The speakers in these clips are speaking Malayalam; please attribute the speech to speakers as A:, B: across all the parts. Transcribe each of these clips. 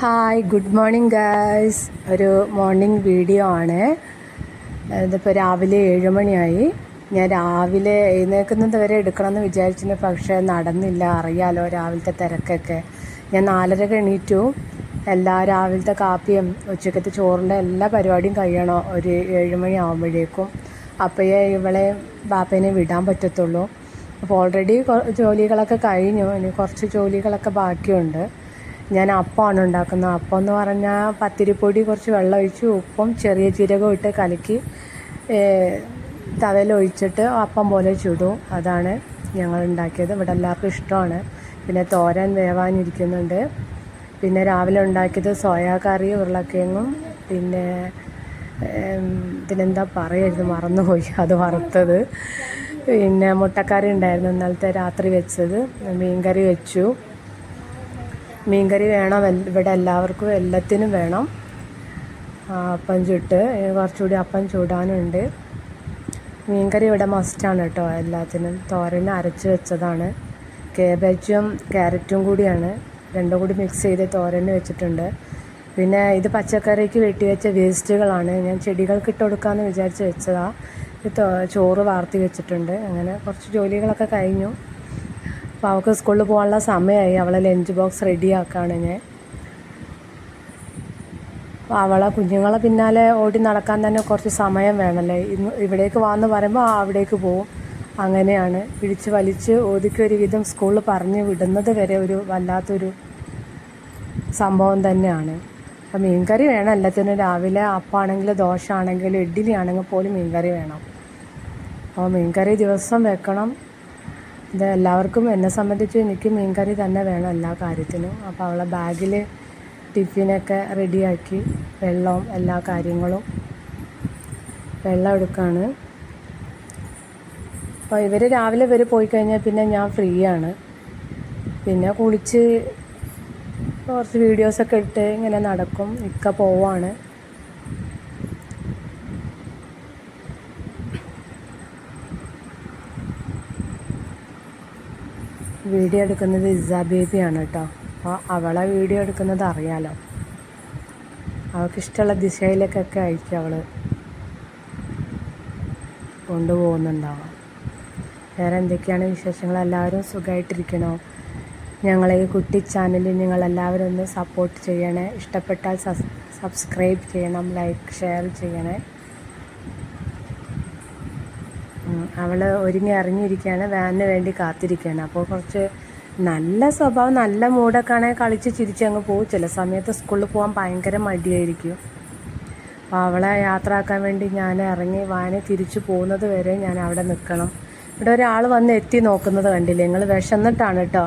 A: ഹായ് ഗുഡ് മോർണിംഗ് ഗായ്സ് ഒരു മോർണിംഗ് വീഡിയോ ആണ്. ഇതിപ്പോൾ രാവിലെ ഏഴ് മണിയായി. ഞാൻ രാവിലെ എഴുന്നേൽക്കുന്നത് വരെ എടുക്കണമെന്ന് വിചാരിച്ചിന് പക്ഷേ നടന്നില്ല. അറിയാലോ രാവിലത്തെ തിരക്കൊക്കെ. ഞാൻ നാലര എണീറ്റു. എല്ലാ രാവിലത്തെ കാപ്പിയും ഉച്ചക്കത്തെ ചോറിന്റെ എല്ലാ പരിപാടിയും കഴിയണോ. ഒരു ഏഴ് മണി ആകുമ്പോഴേക്കും അപ്പോഴേ ഇവളെ ബാപ്പേനെ വിടാൻ പറ്റത്തുള്ളൂ. അപ്പോൾ ഓൾറെഡി ജോലികളൊക്കെ കഴിഞ്ഞു. ഇനി കുറച്ച് ജോലികളൊക്കെ ബാക്കിയുണ്ട്. ഞാൻ അപ്പമാണ് ഉണ്ടാക്കുന്നത്. അപ്പം എന്ന് പറഞ്ഞാൽ പത്തിരിപ്പൊടി കുറച്ച് വെള്ളം ഒഴിച്ച് ഉപ്പും ചെറിയ ജീരകവും ഇട്ട് കലക്കി തവയിൽ ഒഴിച്ചിട്ട് അപ്പം പോലെ ചുടും. അതാണ് ഞങ്ങൾ ഉണ്ടാക്കിയത്. ഇവിടെ എല്ലാവർക്കും ഇഷ്ടമാണ്. പിന്നെ തോരൻ വേവാനിരിക്കുന്നുണ്ട്. പിന്നെ രാവിലെ ഉണ്ടാക്കിയത് സോയാ കറി ഉരുളക്കിഴങ്ങും പിന്നെ ഇതിനെന്താ പറയരുത് മറന്നുപോയി. അത് വറുത്തത്. പിന്നെ മുട്ടക്കറി ഉണ്ടായിരുന്നു ഇന്നലത്തെ രാത്രി വെച്ചത്. മീൻകറി വെച്ചു. മീൻകറി വേണം ഇവിടെ എല്ലാവർക്കും എല്ലാത്തിനും വേണം. അപ്പം ചുട്ട് കുറച്ചുകൂടി അപ്പം ചൂടാനുണ്ട്. മീൻകറി ഇവിടെ മസ്റ്റാണ് കേട്ടോ എല്ലാത്തിനും. തോരന് അരച്ച് വെച്ചതാണ്. കേബേജും ക്യാരറ്റും കൂടിയാണ്. രണ്ടും കൂടി മിക്സ് ചെയ്ത് തോരന് വെച്ചിട്ടുണ്ട്. പിന്നെ ഇത് പച്ചക്കറിക്ക് വെട്ടി വെച്ച വേസ്റ്റുകളാണ്. ഞാൻ ചെടികൾക്ക് ഇട്ട് കൊടുക്കാമെന്ന് വിചാരിച്ച് വെച്ചതാണ് ചോറ് വാർത്തി വെച്ചിട്ടുണ്ട്. അങ്ങനെ കുറച്ച് ജോലികളൊക്കെ കഴിഞ്ഞു. അപ്പോൾ അവൾക്ക് സ്കൂളിൽ പോകാനുള്ള സമയമായി. അവളെ ലഞ്ച് ബോക്സ് റെഡിയാക്കുകയാണ് ഞാൻ. അപ്പോൾ അവളെ കുഞ്ഞുങ്ങളെ പിന്നാലെ ഓടി നടക്കാൻ തന്നെ കുറച്ച് സമയം വേണമല്ലേ? ഇന്ന് ഇവിടേക്ക് വാന്ന് പറയുമ്പോൾ അവിടേക്ക് പോവും. അങ്ങനെയാണ്. പിടിച്ച് വലിച്ച് ഒതുക്കി ഒരു വിധം സ്കൂളിൽ പറഞ്ഞ് വിടുന്നത് വരെ ഒരു വല്ലാത്തൊരു സംഭവം തന്നെയാണ്. അപ്പം മീൻകറി വേണം. എല്ലാത്തിനും രാവിലെ അപ്പാണെങ്കിൽ ദോശ ആണെങ്കിലും ഇഡ്ഡലി ആണെങ്കിൽ പോലും മീൻകറി വേണം. അപ്പോൾ മീൻകറി ദിവസം വെക്കണം. ഇത് എല്ലാവർക്കും എന്നെ സംബന്ധിച്ച് എനിക്ക് മീൻകറി തന്നെ വേണം എല്ലാ കാര്യത്തിനും. അപ്പോൾ അവളെ ബാഗിൽ ടിഫിനൊക്കെ റെഡിയാക്കി വെള്ളവും എല്ലാ കാര്യങ്ങളും വെള്ളം എടുക്കുകയാണ് അപ്പോൾ ഇവർ രാവിലെ ഇവർ പോയി കഴിഞ്ഞാൽ പിന്നെ ഞാൻ ഫ്രീ ആണ്. പിന്നെ കുളിച്ച് കുറച്ച് വീഡിയോസൊക്കെ ഇട്ട് ഇങ്ങനെ നടക്കും. ഇക്ക പോവാണ്. വീഡിയോ എടുക്കുന്നത് ഇസ ബേബിയാണ് കേട്ടോ. അപ്പോൾ അവളെ വീഡിയോ എടുക്കുന്നത് അറിയാലോ. അവൾക്കിഷ്ടമുള്ള ദിശയിലേക്കൊക്കെ ആയിരിക്കും അവൾ കൊണ്ടുപോകുന്നുണ്ടാവാം വേറെ എന്തൊക്കെയാണ് വിശേഷങ്ങൾ? എല്ലാവരും സുഖമായിട്ടിരിക്കണോ? ഞങ്ങളെ ഈ കുട്ടി ചാനലിൽ നിങ്ങളെല്ലാവരും ഒന്ന് സപ്പോർട്ട് ചെയ്യണേ. ഇഷ്ടപ്പെട്ടാൽ സബ്സ്ക്രൈബ് ചെയ്യണം ലൈക്ക് ഷെയർ ചെയ്യണേ. അവൾ ഒരുങ്ങി അറിഞ്ഞിരിക്കുകയാണ് വാനിന് വേണ്ടി കാത്തിരിക്കുകയാണ് അപ്പോൾ കുറച്ച് നല്ല സ്വഭാവം നല്ല മൂടൊക്കെ ആണെങ്കിൽ കളിച്ച് ചിരിച്ച് അങ്ങ് പോകും ചില സമയത്ത് സ്കൂളിൽ പോകാൻ ഭയങ്കര മടിയായിരിക്കും. അപ്പോൾ അവളെ യാത്രയാക്കാൻ വേണ്ടി ഞാൻ ഇറങ്ങി വാനെ തിരിച്ചു പോകുന്നത് വരെ ഞാൻ അവിടെ നിൽക്കണം. ഇവിടെ ഒരാൾ വന്ന് എത്തി നോക്കുന്നത് കണ്ടില്ലേ? നിങ്ങൾ വിശന്നിട്ടാണ് കേട്ടോ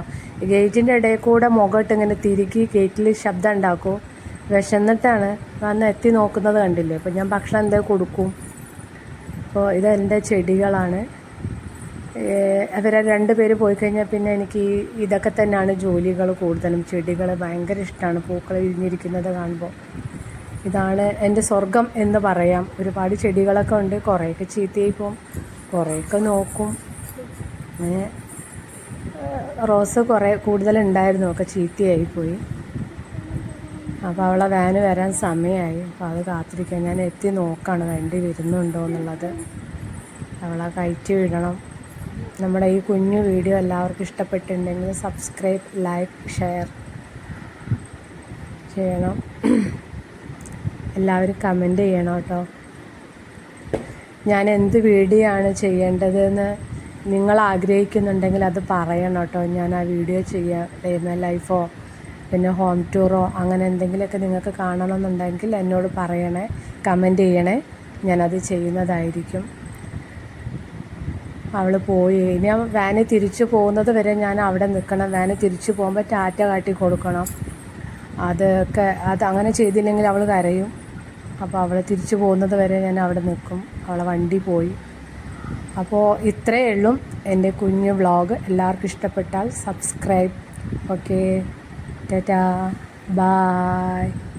A: ഗേറ്റിന്റെ ഇടയിൽ കൂടെ മുഖമിട്ട് ഇങ്ങനെ തിരുക്കി ഗേറ്റിൽ ശബ്ദം ഉണ്ടാക്കും. വിശന്നിട്ടാണ് വന്ന് എത്തി നോക്കുന്നത് കണ്ടില്ലേ? അപ്പോൾ ഞാൻ ഭക്ഷണം എന്തേ കൊടുക്കും? അപ്പോൾ ഇതെന്റെ ചെടികളാണ്. അവരെ രണ്ട് പേര് പോയി കഴിഞ്ഞാൽ പിന്നെ എനിക്ക് ഇതൊക്കെ തന്നെയാണ് ജോലികൾ കൂടുതലും. ചെടികൾ ഭയങ്കര ഇഷ്ടമാണ്. പൂക്കൾ വിരിഞ്ഞിരിക്കുന്നത് കാണുമ്പോൾ. ഇതാണ് എന്റെ സ്വർഗം എന്ന് പറയാം. ഒരുപാട് ചെടികളൊക്കെ ഉണ്ട്. കുറേയൊക്കെ ചീത്തയായി പോകും കുറേയൊക്കെ നോക്കും. അങ്ങനെ റോസ് കുറേ കൂടുതലുണ്ടായിരുന്നു. ഒക്കെ ചീത്തയായി പോയി. അപ്പോൾ അവളെ വാന് വരാൻ സമയമായി അപ്പോൾ അത് കാത്തിരിക്കുക ഞാൻ എത്തി നോക്കാണ് വണ്ടി വരുന്നുണ്ടോ എന്നുള്ളത്. അവളെ കയറ്റി വിടണം. നമ്മുടെ ഈ കുഞ്ഞു വീഡിയോ എല്ലാവർക്കും ഇഷ്ടപ്പെട്ടിട്ടുണ്ടെങ്കിൽ സബ്സ്ക്രൈബ് ലൈക്ക് ഷെയർ ചെയ്യണം. എല്ലാവരും കമന്റ് ചെയ്യണം കേട്ടോ. ഞാൻ എന്ത് വീഡിയോ ആണ് ചെയ്യേണ്ടതെന്ന് നിങ്ങൾ ആഗ്രഹിക്കുന്നുണ്ടെങ്കിൽ അത് പറയണം കേട്ടോ. ഞാൻ ആ വീഡിയോ ചെയ്യാം. ഡേ ലൈഫോ പിന്നെ ഹോം ടൂറോ അങ്ങനെ എന്തെങ്കിലുമൊക്കെ നിങ്ങൾക്ക് കാണണമെന്നുണ്ടെങ്കിൽ എന്നോട് പറയണേ കമന്റ് ചെയ്യണേ. ഞാനത് ചെയ്യുന്നതായിരിക്കും. അവൾ പോയി. ഇനി ആ വാന് തിരിച്ചു പോകുന്നത് വരെ ഞാൻ അവിടെ നിൽക്കണം വാന് തിരിച്ചു പോകുമ്പോൾ ടാറ്റ കാട്ടി കൊടുക്കണം. അതൊക്കെ അത് അങ്ങനെ ചെയ്തില്ലെങ്കിൽ അവൾ കരയും. അപ്പോൾ അവൾ തിരിച്ചു പോകുന്നത് വരെ ഞാൻ അവിടെ നിൽക്കും. അവളെ വണ്ടി പോയി. അപ്പോൾ ഇത്രയേ ഉള്ളൂ എന്റെ കുഞ്ഞു വ്ളോഗ് എല്ലാവർക്കും ഇഷ്ടപ്പെട്ടാൽ സബ്സ്ക്രൈബ് ഓക്കേ Ta-da. Bye.